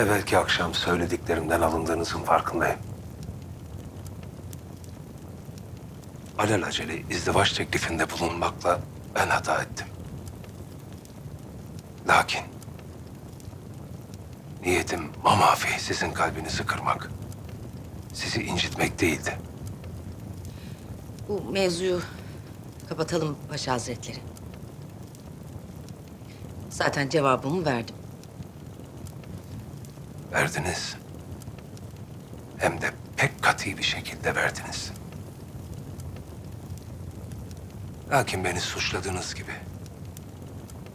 Evvelki akşam söylediklerimden alındığınızın farkındayım. Alelacele izdivaç teklifinde bulunmakla ben hata ettim. Lakin niyetim mamafi sizin kalbinizi kırmak, sizi incitmek değildi. Bu mevzuyu kapatalım Paşa Hazretleri. Zaten cevabımı verdim. Verdiniz. Hem de pek katı bir şekilde verdiniz. Lakin beni suçladığınız gibi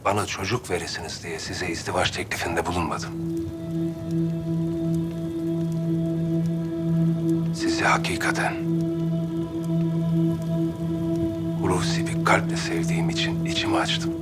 bana çocuk veresiniz diye size izdivaç teklifinde bulunmadım. Sizi hakikaten hulusi bir kalple sevdiğim için içimi açtım.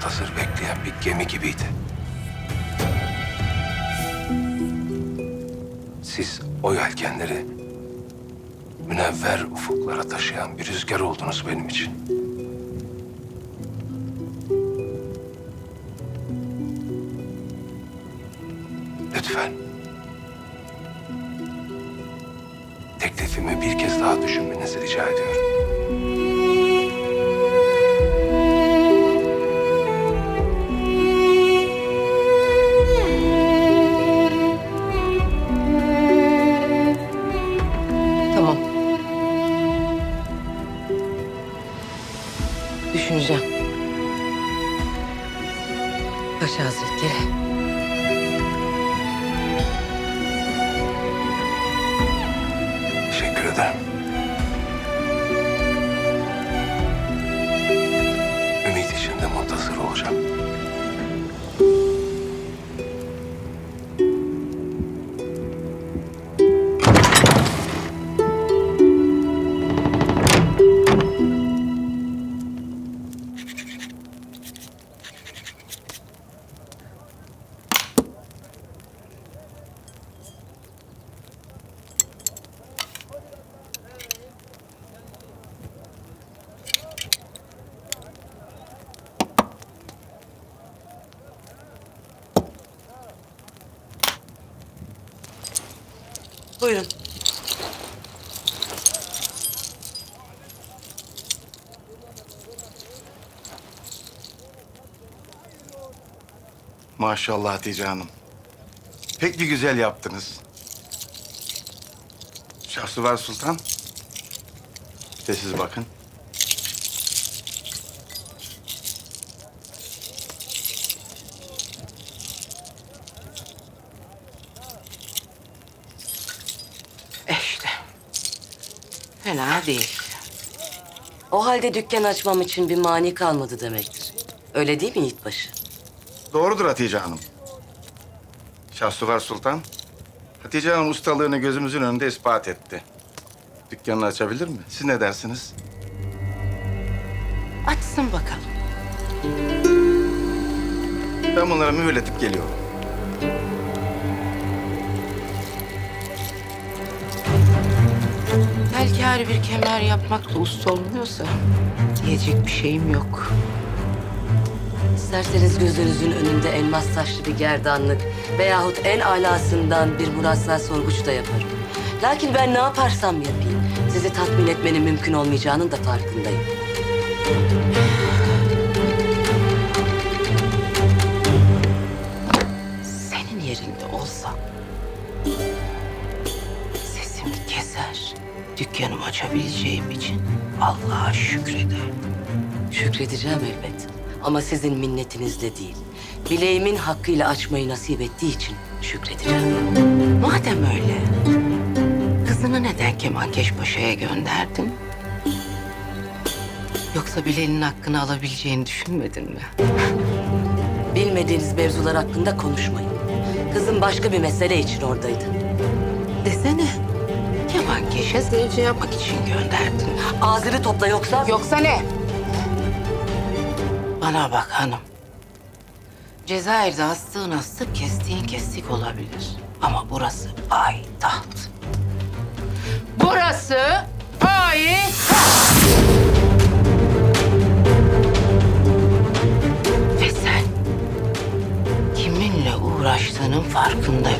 Muntazır bekleyen bir gemi gibiydi. Siz o yelkenleri münevver ufuklara taşıyan bir rüzgar oldunuz benim için. Lütfen teklifimi bir kez daha düşünmenizi rica ediyorum. Paşa Hazretleri. Buyurun. Maşallah Hatice Hanım. Pek bir güzel yaptınız. Şahsuvar Sultan. Bir de siz bakın. Fena değil. O halde dükkan açmam için bir mani kalmadı demektir. Öyle değil mi Yiğitbaşı? Doğrudur Hatice Hanım. Şahsuvar Sultan, Hatice Hanım ustalığını gözümüzün önünde ispat etti. Dükkanını açabilir mi? Siz ne dersiniz? Açsın bakalım. Ben bunlara mühürletip geliyorum. Telkari bir kemer yapmakla usta olmuyorsa diyecek bir şeyim yok. İsterseniz gözünüzün önünde elmas taşlı bir gerdanlık veyahut en alasından bir murassa sorguç da yaparım. Lakin ben ne yaparsam yapayım sizi tatmin etmenin mümkün olmayacağının da farkındayım. Keser. Dükkanımı açabileceğim için Allah'a şükrederim. Şükredeceğim elbet. Ama sizin minnetinizle değil. Bileğimin hakkıyla açmayı nasip ettiği için şükredeceğim. Madem öyle, kızını neden Kemankeş Paşa'ya gönderdin? Yoksa Bilal'in hakkını alabileceğini düşünmedin mi? Bilmediğiniz mevzular hakkında konuşmayın. Kızım başka bir mesele için oradaydı. Desene. Kemankeş'e zevce yapmak için gönderdin. Ağzını topla yoksa... Yoksa ne? Bana bak hanım. Cezayir'de astığın astık, kestiğin kestik olabilir. Ama burası payitaht. Burası payitaht. Ve sen kiminle uğraştığının farkında